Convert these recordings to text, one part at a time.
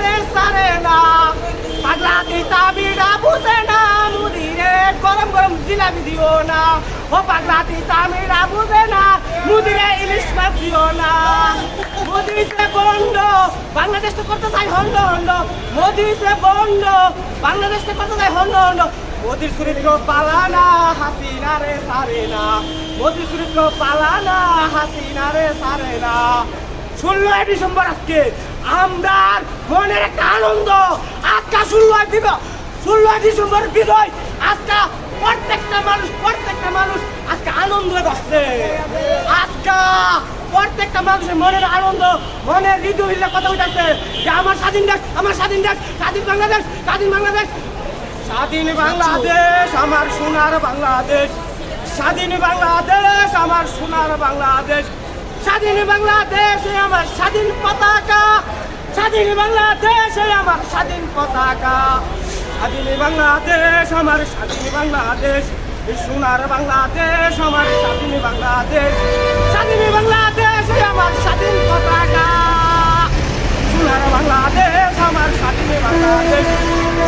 পারে না। পাগলা তিতা বিড়া বুঝে না, মুদিরে গরম গরম জিলাপি দিও না। ও পাগলা তিতা বিড়া বুঝে না, মুদিরে ইলিশ মাছ দিও না। মোদি সে বন্ড বাংলাদেশ তো করতে চাই হন্ড হন্ড। মোদি সে বন্ড বাংলাদেশ তো করতে চাই হন্ড হন্ড। মোদির চরিত্র পালানা হাসিনা রে সারে না। মোদির চরিত্র পালানা হাসিনা রে সারে না। ষোলোই ডিসেম্বর আজকে। আমরা মনের একটা আনন্দ। আজকে ষোলোই দিব। ষোলোই ডিসেম্বর বিজয়। আজকে প্রত্যেকটা মানুষ প্রত্যেকটা মানুষ আজকে আনন্দ করছে। আজকে প্রত্যেকটা মানুষের মনের আনন্দ, মনের হৃদয় কথা উঠাচ্ছে যে আমার স্বাধীন দেশ, আমার স্বাধীন দেশ, স্বাধীন বাংলাদেশ স্বাধীন বাংলাদেশ। স্বাধীন বাংলাদেশ, আমার সোনার বাংলাদেশ। স্বাধীন বাংলাদেশ, আমার সোনার বাংলাদেশ। স্বাধীন বাংলাদেশে আমার স্বাধীন পতাকা। স্বাধীন বাংলাদেশে আমার স্বাধীন পতাকা। স্বাধীন বাংলাদেশ, আমার স্বাধীন বাংলাদেশ। সোনার বাংলাদেশ, আমার স্বাধীন বাংলাদেশ। স্বাধীন বাংলাদেশে আমার স্বাধীন পতাকা। সোনার বাংলাদেশ, আমার স্বাধীন বাংলাদেশ।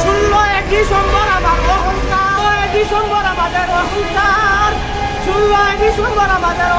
ষোলো এক ডিসেম্বর আমার অহংকার। ডিসেম্বর আমাদের অহংকার। ষোলো ডিসেম্বর আমাদের